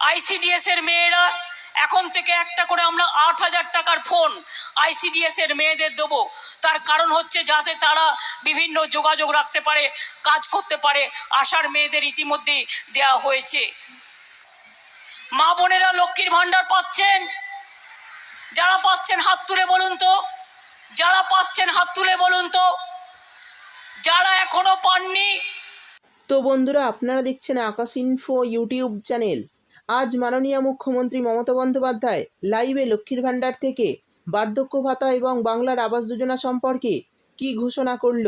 ICDS এর মেয়েরা, এখন থেকে একটা করে আমরা আট হাজার টাকার ফোন আইসিডিএস এর মেয়েদের দেবো। তার কারণ হচ্ছে যাতে তারা বিভিন্ন যোগাযোগ রাখতে পারে, কাজ করতে পারে, আশার মেয়েদের ইতিমধ্যে দেয়া হয়েছে। মা বোনেরা লক্ষ্মীর ভাণ্ডার পাচ্ছেন। যারা পাচ্ছেন হাত তুলে বলুন তো, যারা পাচ্ছেন হাত তুলে বলুন তো, যারা এখনও পাননি। তো বন্ধুরা, আপনারা দেখছেন আকাশ ইনফো ইউটিউব চ্যানেল আজ মাননীয় মুখ্যমন্ত্রী মমতা বন্দ্যোপাধ্যায় লাইভে লক্ষ্মীর ভাণ্ডার থেকে বার্ধক্য ভাতা এবং বাংলার আবাস যোজনা সম্পর্কে কি ঘোষণা করল?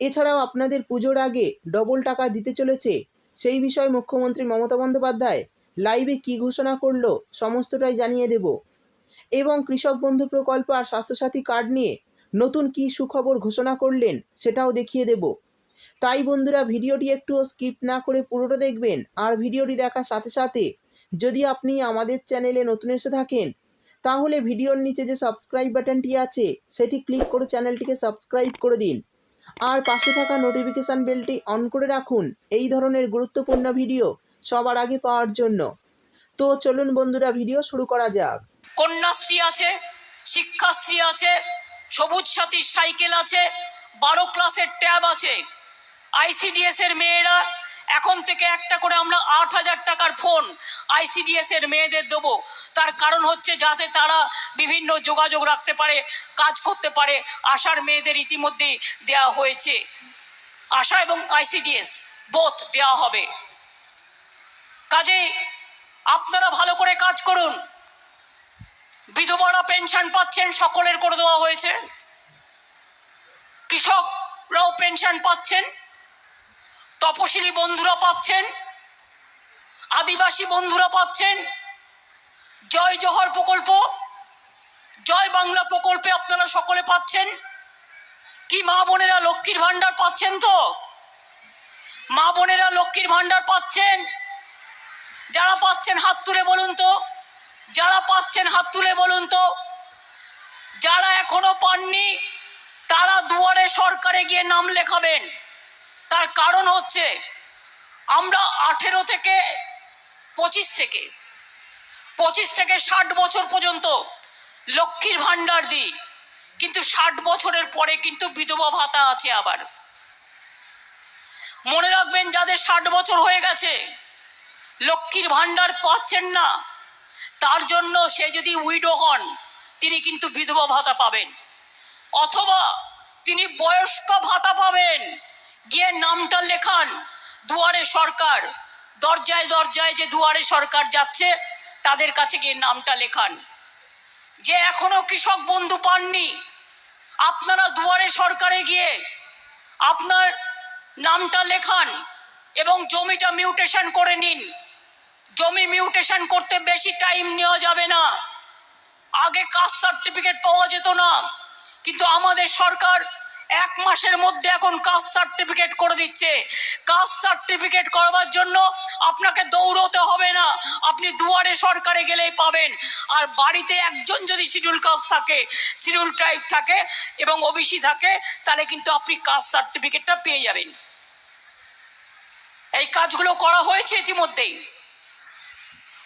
এছাড়াও আপনাদের পুজোর আগে ডবল টাকা দিতে চলেছে, সেই বিষয়ে মুখ্যমন্ত্রী মমতা বন্দ্যোপাধ্যায় লাইভে কি ঘোষণা করল সমস্তটাই জানিয়ে দেব। এবং কৃষক বন্ধু প্রকল্প আর স্বাস্থ্যসাথী কার্ড নিয়ে নতুন কি সুখবর ঘোষণা করলেন সেটাও দেখিয়ে দেব। তাই বন্ধুরা ভিডিওটি একটুও স্কিপ না করে পুরোটা দেখবেন আর ভিডিওটি দেখার সাথে সাথে যদি আপনি আমাদের চ্যানেলে নতুন এসে থাকেন, তাহলে ভিডিওর নিচে যে সাবস্ক্রাইব বাটনটি আছে, সেটি ক্লিক করে চ্যানেলটিকে সাবস্ক্রাইব করে দিন। আর পাশে থাকা নোটিফিকেশান বেলটি অন করে রাখুন, এই ধরনের গুরুত্বপূর্ণ ভিডিও সবার আগে পাওয়ার জন্য। তো চলুন বন্ধুরা, ভিডিও শুরু করা যাক। কন্যাশ্রী আছে, শিক্ষাশ্রী আছে, সবুজ সাথীর সাইকেল আছে, বারো ক্লাসের ট্যাব আছে। আইসিডিএস এর মেয়েরা, এখন থেকে একটা করে আমরা আট হাজার টাকার ফোন আইসিডিএস এর মেয়েদের দেবো। তার কারণ হচ্ছে যাতে তারা বিভিন্ন যোগাযোগ রাখতে পারে, কাজ করতে পারে। আশার মেয়েদের ইতিমধ্যে দেয়া হয়েছে। আশা এবং আইসিডিএস বোধ দেওয়া হবে। কাজেই আপনারা ভালো করে কাজ করুন। বিধবারা পেনশন পাচ্ছেন, সকলের করে দেওয়া হয়েছে। কৃষকরাও পেনশন পাচ্ছেন। তপশিলি বন্ধুরা পাচ্ছেন, আদিবাসী বন্ধুরা পাচ্ছেন, জয় জহর প্রকল্প, জয় বাংলা প্রকল্পে আপনারা সকলে পাচ্ছেন। কি মা বোনেরা লক্ষ্মীর ভাণ্ডার পাচ্ছেন তো? মা বোনেরা লক্ষ্মীর ভাণ্ডার পাচ্ছেন? যারা পাচ্ছেন হাত তুলে বলুন তো, যারা পাচ্ছেন হাত তুলে বলুন তো, যারা এখনও পাননি, তারা দুয়ারে সরকারে গিয়ে নাম লেখাবেন। তার কারণ হচ্ছে আমরা আঠেরো থেকে পঁচিশ থেকে পঁচিশ থেকে ষাট বছর পর্যন্ত লক্ষ্মীর ভাণ্ডার দিই, কিন্তু ষাট বছরের পরে কিন্তু বিধবা ভাতা আছে আবার। মনে রাখবেন যাদের ষাট বছর হয়ে গেছে, লক্ষ্মীর ভাণ্ডার পাচ্ছেন না, তার জন্য সে যদি উইডো হন, তিনি কিন্তু বিধবা ভাতা পাবেন। অথবা তিনি বয়স্ক ভাতা পাবেন। গিয়ে নামটা লেখান, দুয়ারে সরকার। দরজায় দরজায় যে দুয়ারে সরকার যাচ্ছে, তাদের কাছে গিয়ে নামটা লেখান। যে এখনও কৃষক বন্ধু পাননি, আপনারা দুয়ারে সরকারে গিয়ে আপনার নামটা লেখান এবং জমিটা মিউটেশন করে নিন। জমি মিউটেশন করতে বেশি টাইম নেওয়া যাবে না। আগে কাস্ট সার্টিফিকেট পাওয়া যেত না, কিন্তু আমাদের সরকার এক মাসের মধ্যে এখন কাস্ট সার্টিফিকেট করে দিচ্ছে। কাস্ট সার্টিফিকেট করবার জন্য আপনাকে দৌড়তে হবে না। আপনি দুয়ারে সরকারে গেলেই পাবেন। আর বাড়িতে একজন যদি শিডিউল কাস্ট থাকে, শিডিউল ট্রাইব থাকে এবং ওবিসি থাকে, তাহলে কিন্তু আপনি কাস্ট সার্টিফিকেটটা পেয়ে যাবেন। এই কাজগুলো করা হয়েছে ইতিমধ্যেই।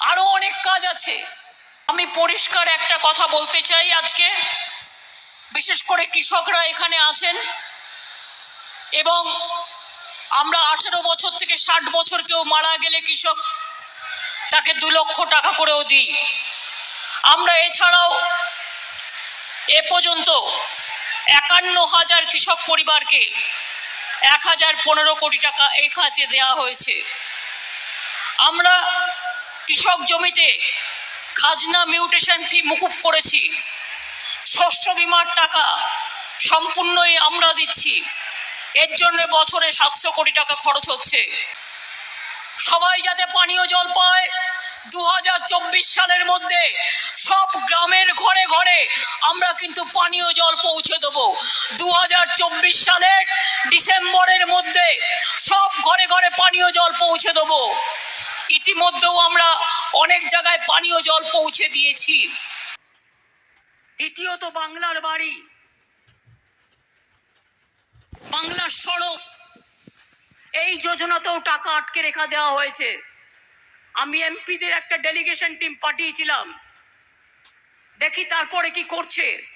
আরও অনেক কাজ আছে। আমি পরিষ্কার একটা কথা বলতে চাই আজকে। বিশেষ করে কৃষকরা এখানে আছেন। এবং আমরা আঠেরো বছর থেকে ষাট বছর কেউ মারা গেলে কৃষক তাকে দু লক্ষ টাকা করেও দিই। আমরা এছাড়াও এ পর্যন্ত একান্ন হাজার কৃষক পরিবারকে এক হাজার পনেরো কোটি টাকা এই খাতে দেওয়া হয়েছে। আমরা কৃষক জমিতে খাজনা মিউটেশন ফি মুকুব করেছি। শস্য বিমার টাকা সম্পূর্ণই আমরা দিচ্ছি। এর জন্য বছরে সাতশো কোটি টাকা খরচ হচ্ছে। সবাই যাতে পানীয় জল পায় দু হাজার চব্বিশ সালের মধ্যে সব গ্রামের ঘরে ঘরে আমরা কিন্তু পানীয় জল পৌঁছে দেবো। দু হাজার চব্বিশ সালের ডিসেম্বরের মধ্যে সব ঘরে ঘরে পানীয় জল পৌঁছে দেবো। ইতিমধ্যেও আমরা অনেক জায়গায় পানীয় জল পৌঁছে দিয়েছি। দ্বিতীয়ত বাংলার বাড়ি। বাংলার সড়ক। এই যোজনাতেও টাকা আটকে রেখা দেওয়া হয়েছে। আমি এমপিদের একটা ডেলিগেশন টিম পাঠিয়েছিলাম। দেখি তারপরে কি করছে।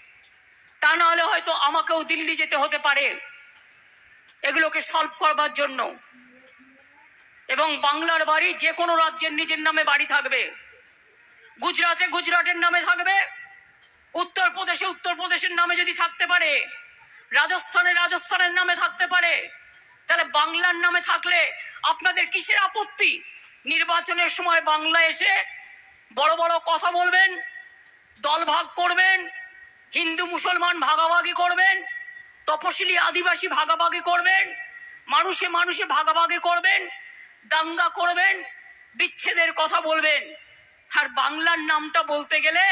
তা না হলে হয়তো আমাকেও দিল্লি যেতে হতে পারে। এগুলোকে সলভ করবার জন্য। এবং বাংলার বাড়ি যে কোনো রাজ্যের নিজের নামে বাড়ি থাকবে। গুজরাটে গুজরাটের নামে থাকবে। উত্তরপ্রদেশে উত্তরপ্রদেশের নামে যদি থাকতে পারে, রাজস্থানে রাজস্থানের নামে থাকতে পারে, তাহলে বাংলার নামে থাকলে আপনাদের কিসের আপত্তি? নির্বাচনের সময় বাংলা এসে বড় বড় কথা বলবেন, দল ভাগ করবেন, হিন্দু মুসলমান ভাগাভাগি করবেন, তপশিলি আদিবাসী ভাগাভাগি করবেন, মানুষে মানুষে ভাগাভাগি করবেন, দাঙ্গা করবেন, বিচ্ছেদের কথা বলবেন। আর বাংলার নামটা বলতে গেলে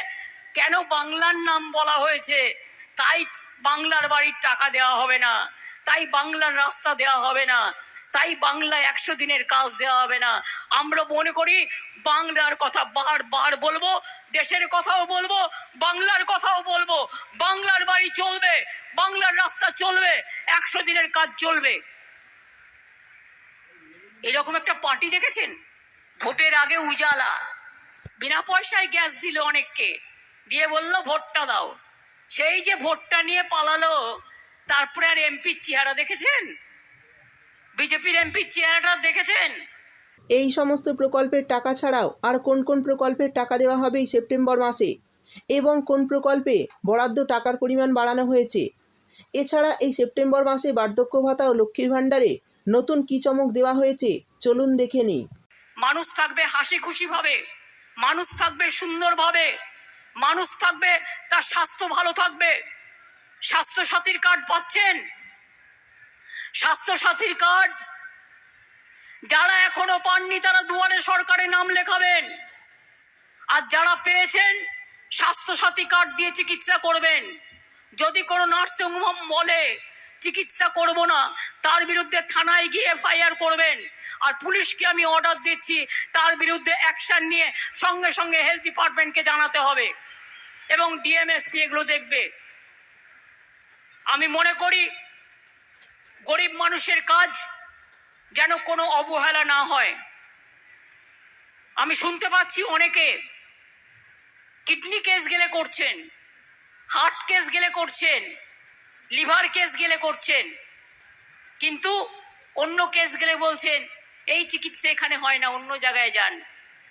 কেন বাংলার নাম বলা হয়েছে? তাই বাংলার বাড়ির টাকা দেওয়া হবে না। তাই বাংলার রাস্তা দেওয়া হবে না। তাই বাংলা একশো দিনের কাজ দেওয়া হবে না। আমরা মনে করি বাংলার কথা বারবার বলব, দেশের কথাও বলব, বাংলার কথাও বলব। বাংলার বাড়ি চলবে, বাংলার রাস্তা চলবে, একশো দিনের কাজ চলবে। এরকম একটা পার্টি দেখেছেন? ভোটের আগে উজালা। বিনা পয়সায় গ্যাস দিল অনেককে। দিয়ে বলল ভোটটা দাও। সেই যে ভোটটা নিয়ে পালালো তারপরে আর এমপির চেহারা দেখেছেন? বিজেপির এমপির চেহারাটা দেখেছেন? এই সমস্ত প্রকল্পের টাকা ছাড়াও আর কোন কোন প্রকল্পের টাকা দেওয়া হবে এই সেপ্টেম্বর মাসে? এবং কোন প্রকল্পে বরাদ্দ টাকার পরিমাণ বাড়ানো হয়েছে? এছাড়া এই সেপ্টেম্বর মাসে বার্ধক্য ভাতা ও লক্ষ্মীর ভাণ্ডারে নতুন কী চমক দেওয়া হয়েছে? চলুন দেখে নিই। মানুষ থাকবে হাসি খুশি ভাবে মানুষ থাকবে সুন্দর ভাবে মানুষ থাকবে, তার স্বাস্থ্য ভালো থাকবে। স্বাস্থ্য সাথীর কার্ড পাচ্ছেন? স্বাস্থ্য সাথীর কার্ড যারা এখনও পাননি, তারা দুয়ারে সরকারে নাম লেখাবেন। আর যারা পেয়েছেন স্বাস্থ্য সাথী কার্ড দিয়ে চিকিৎসা করবেন। যদি কোনো নার্সিং হোম বলে, চিকিৎসা করব না, তার বিরুদ্ধে থানায় গিয়ে এফআইআর করবেন। আর পুলিশকে আমি অর্ডার দিচ্ছি, তার বিরুদ্ধে অ্যাকশন নিয়ে সঙ্গে সঙ্গে হেলথ ডিপার্টমেন্টকে জানাতে হবে। এবং ডিএমএসপি এগুলো দেখবে। আমি মনে করি, গরিব মানুষের কাজ যেন কোনো অবহেলা না হয়। আমি শুনতে পাচ্ছি অনেকে কিডনি কেস গেলে করছেন, হার্ট কেস গেলে করছেন, লিভার কেস গেলে করছেন, কিন্তু অন্য কেস গেলে বলছেন, এই চিকিৎসা এখানে হয় না, অন্য জায়গায় যান।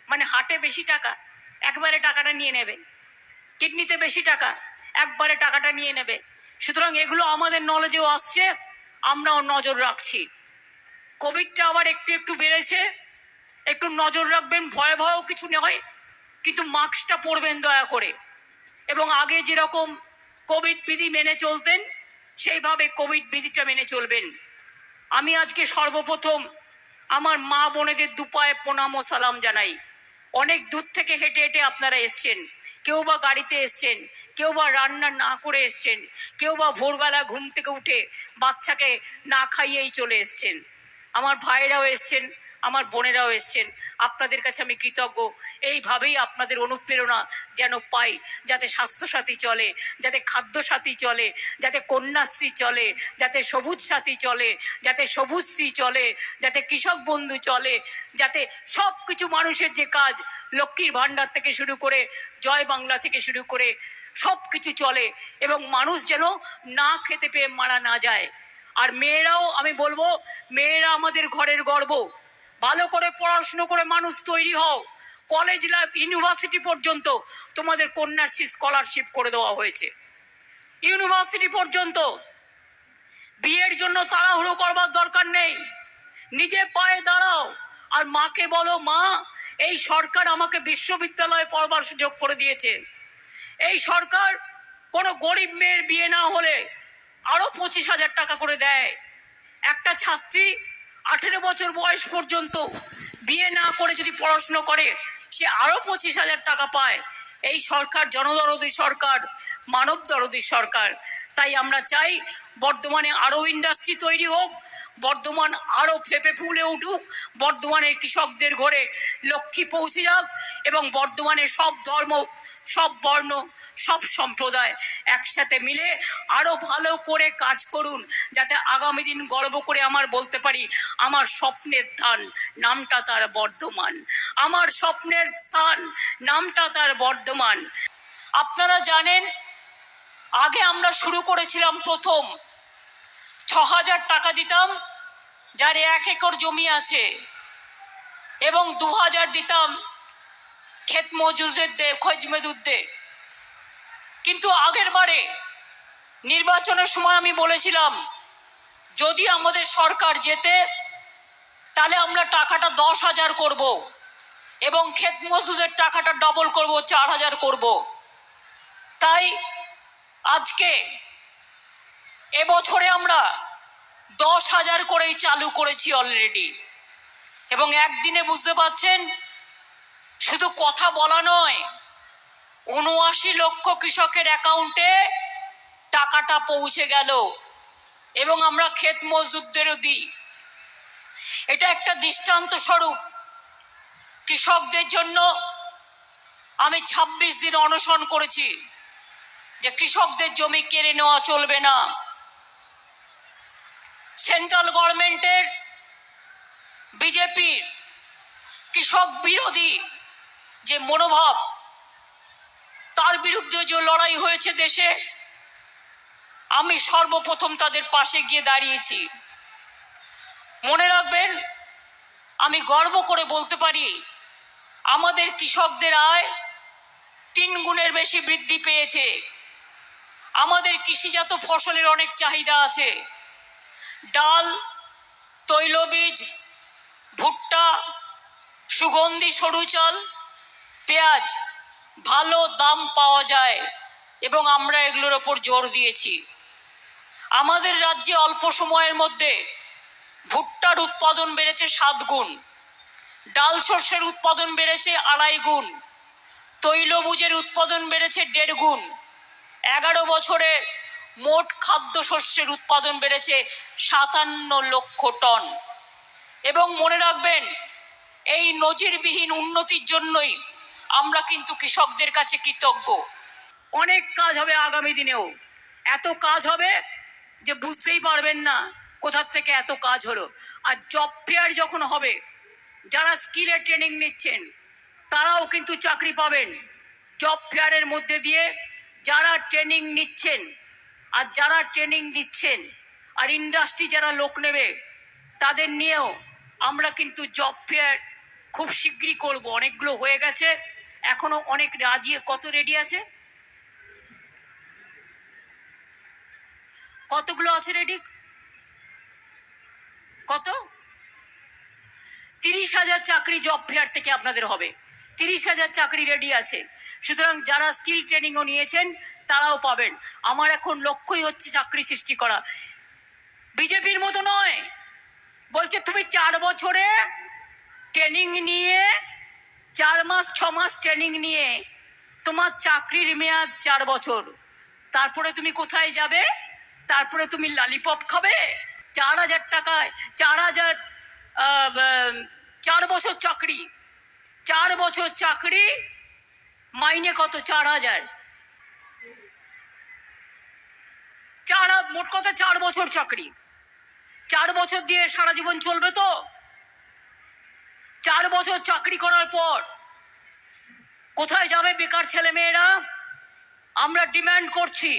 মানে হাটে বেশি টাকা, একবারে টাকাটা নিয়ে নেবে। কিডনিতে বেশি টাকা, একবারে টাকাটা নিয়ে নেবে। সুতরাং এগুলো আমাদের নলেজেও আসছে, আমরাও নজর রাখছি। কোভিডটা আবার একটু একটু বেড়েছে, একটু নজর রাখবেন ভয়াবহ কিছু নয়, কিন্তু মাস্কটা পরবেন দয়া করে। এবং আগে যেরকম কোভিড বিধি মেনে চলতেন, সেইভাবে কোভিড বিধিটা মেনে চলবেন। আমি আজকে সর্বপ্রথম আমার মা বোনেদের দুপায়ে প্রণাম ও সালাম জানাই। অনেক দূর থেকে হেঁটে হেঁটে আপনারা এসছেন। কেউ বা গাড়িতে এসছেন, কেউ বা রান্না না করে এসছেন, কেউ বা ভোরবেলা ঘুম থেকে উঠে বাচ্চাকে না খাইয়েই চলে এসছেন। আমার ভাইয়েরাও এসছেন আমার বোনেরাও এসছেন। আপনাদের কাছে আমি কৃতজ্ঞ। এইভাবেই আপনাদের অনুপ্রেরণা যেন পাই, যাতে স্বাস্থ্যসাথী চলে, যাতে খাদ্যসাথী চলে, যাতে কন্যাশ্রী চলে, যাতে সবুজ সাথী চলে, যাতে সবুজশ্রী চলে, যাতে কৃষক বন্ধু চলে, যাতে সব কিছু মানুষের যে কাজ, লক্ষ্মীর ভাণ্ডার থেকে শুরু করে, জয় বাংলা থেকে শুরু করে সব কিছু চলে এবং মানুষ যেন না খেতে পেয়ে মারা না যায়। আর মেয়েরাও আমি বলব, মেয়েরা আমাদের ঘরের গর্ব। ভালো করে পড়াশুনো করে মানুষ তৈরি হও। কলেজ লাইফ ইউনিভার্সিটি পর্যন্ত তোমাদের কন্যাশ্রী স্কলারশিপ করে দেওয়া হয়েছে। ইউনিভার্সিটি পর্যন্ত বিয়ের জন্য তাড়াহুড়ো করবার দরকার নেই। নিজে পায়ে দাঁড়াও। আর মাকে বলো, মা, এই সরকার আমাকে বিশ্ববিদ্যালয়ে পড়বার সুযোগ করে দিয়েছে। এই সরকার কোনো গরিব মেয়ের বিয়ে না হলে আরও পঁচিশ হাজার টাকা করে দেয়। একটা ছাত্রী আঠেরো বছর বয়স পর্যন্ত বিয়ে না করে যদি পড়াশুনো করে, সে আরও পঁচিশ হাজার টাকা পায়। এই সরকার জনদরদি সরকার মানব দরদি সরকার। তাই আমরা চাই বর্ধমানে আরও ইন্ডাস্ট্রি তৈরি হোক, বর্ধমান আরও ফেপে ফুলে উঠুক, বর্ধমানের কৃষকদের ঘরে লক্ষ্মী পৌঁছে যাক এবং বর্ধমানে সব ধর্ম, সব বর্ণ সব সম্প্রদায় একসাথে মিলে আরও ভালো করে কাজ করুন, যাতে আগামী দিন গর্ব করে আমার বলতে পারি, আমার স্বপ্নের ধান নামটা তার বর্ধমান। আমার স্বপ্নের স্থান, নামটা তার বর্ধমান। আপনারা জানেন, আগে আমরা শুরু করেছিলাম প্রথম। ছ হাজার টাকা দিতাম, যার এক একর জমি আছে। এবং দু হাজার দিতাম ক্ষেত মজুরদের দে, খোঁজ মেদুরদের কিন্তু আগের বারে নির্বাচনের সময় আমি বলেছিলাম, যদি আমাদের সরকার যেতে তাহলে আমরা টাকাটা দশ হাজার করব এবং ক্ষেত মজুরের টাকাটা ডবল করব, চার হাজার করব। তাই আজকে এবছরে আমরা দশ হাজার করেই চালু করেছি অলরেডি এবং একদিনে বুঝতে পাচ্ছেন শুধু কথা বলা নয় উনআশি লক্ষ কৃষকের অ্যাকাউন্টে টাকাটা পৌঁছে গেল এবং আমরা ক্ষেত মজদুরদেরও দিই। এটা একটা দৃষ্টান্ত স্বরূপ। কৃষকদের জন্য আমি ২৬ দিন অনশন করেছি যে কৃষকদের জমি কেড়ে নেওয়া চলবে না। সেন্ট্রাল গভর্নমেন্টের বিজেপির কৃষক বিরোধী যে মনোভাব তার বিরুদ্ধে যে লড়াই হয়েছে দেশে, আমি সর্বপ্রথম তাদের পাশে গিয়ে দাঁড়িয়েছি। মনে রাখবেন, আমি গর্ব করে বলতে পারি, আমাদের কৃষকদের আয় তিন গুণের বেশি বৃদ্ধি পেয়েছে। আমাদের কৃষিজাত ফসলের অনেক চাহিদা আছে। ডাল, তৈলবীজ, ভুট্টা, সুগন্ধি, সরু চাল, পেঁয়াজ ভালো দাম পাওয়া যায় এবং আমরা এগুলোর ওপর জোর দিয়েছি। আমাদের রাজ্যে অল্প সময়ের মধ্যে ভুট্টার উৎপাদন বেড়েছে সাত গুণ, ডাল শস্যের উৎপাদন বেড়েছে আড়াই গুণ, তৈলবীজের উৎপাদন বেড়েছে দেড় গুণ, এগারো বছরে মোট খাদ্যশস্যের উৎপাদন বেড়েছে সাতান্ন লক্ষ টন। এবং মনে রাখবেন, এই নজিরবিহীন উন্নতির জন্যই আমরা কিন্তু কৃষকদের কাছে কৃতজ্ঞ। অনেক কাজ হবে আগামী দিনেও। এত কাজ হবে যে বুঝতেই পারবেন না কোথার থেকে এত কাজ হলো। আর জব ফেয়ার যখন হবে, যারা স্কিলে ট্রেনিং নিচ্ছেন, তারাও কিন্তু চাকরি পাবেন। জব ফেয়ারের মধ্যে দিয়ে যারা ট্রেনিং নিচ্ছেন আর যারা ট্রেনিং দিচ্ছেন আর ইন্ডাস্ট্রি যারা লোক নেবে, তাদের নিয়েও আমরা কিন্তু জব ফেয়ার খুব শীঘ্রই করব। অনেকগুলো হয়ে গেছে। এখনও অনেক রাজি, কত রেডি আছে? কতগুলো আছে রেডি কত? তিরিশ হাজার চাকরি জব ফেয়ার থেকে আপনাদের হবে। তিরিশ হাজার চাকরি রেডি আছে। সুতরাং যারা স্কিল ট্রেনিংও নিয়েছেন, তারাও পাবেন। আমার এখন লক্ষ্যই হচ্ছে চাকরি সৃষ্টি করা। বিজেপির মতো নয়। বলছে, তুমি চার বছরে ট্রেনিং নিয়ে চার মাস, ছ মাস ট্রেনিং নিয়ে তোমার চাকরির মেয়াদ চার বছর। তারপরে তুমি কোথায় যাবে? তারপরে তুমি লালিপপ খাবে? চার হাজার টাকায়, চার হাজার চার বছর চাকরি। চার বছর চাকরি, মাইনে কত? চার হাজার। চার, মোট কথা চার বছর চাকরি। চার বছর দিয়ে সারা জীবন চলবে তো? চার বছর চাকরি করার পর কোথায় যাবে বেকার ছেলে মেয়েরা আমরা ডিমান্ড করছি।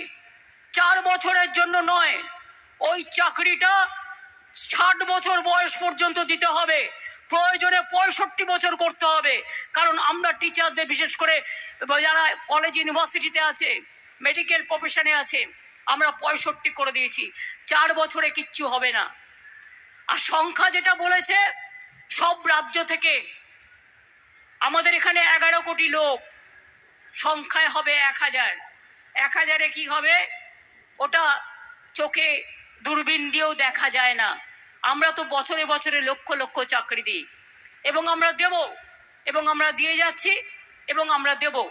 চার বছরের জন্য নয়, ওই চাকরিটা ষাট বছর বয়স পর্যন্ত দিতে হবে। প্রয়োজনে পঁয়ষট্টি বছর করতে হবে। কারণ আমরা টিচারদের বিশেষ করে যারা কলেজ ইউনিভার্সিটিতে আছে মেডিকেল প্রফেশনে আছে, আমরা পঁয়ষট্টি করে দিয়েছি। চার বছরে কিচ্ছু হবে না। আর সংখ্যা যেটা বলেছে সব রাজ্য থেকে আমাদের এখানে এগারো কোটি লোক, সংখ্যায় হবে এক হাজার। এক হাজারে কি হবে? ওটা চোখে দূরবীন দিয়েও দেখা যায় না। আমরা তো বছরে বছরে লক্ষ লক্ষ চাকরি দিই। এবং আমরা দেব, এবং আমরা দিয়ে যাচ্ছি, এবং আমরা দেব।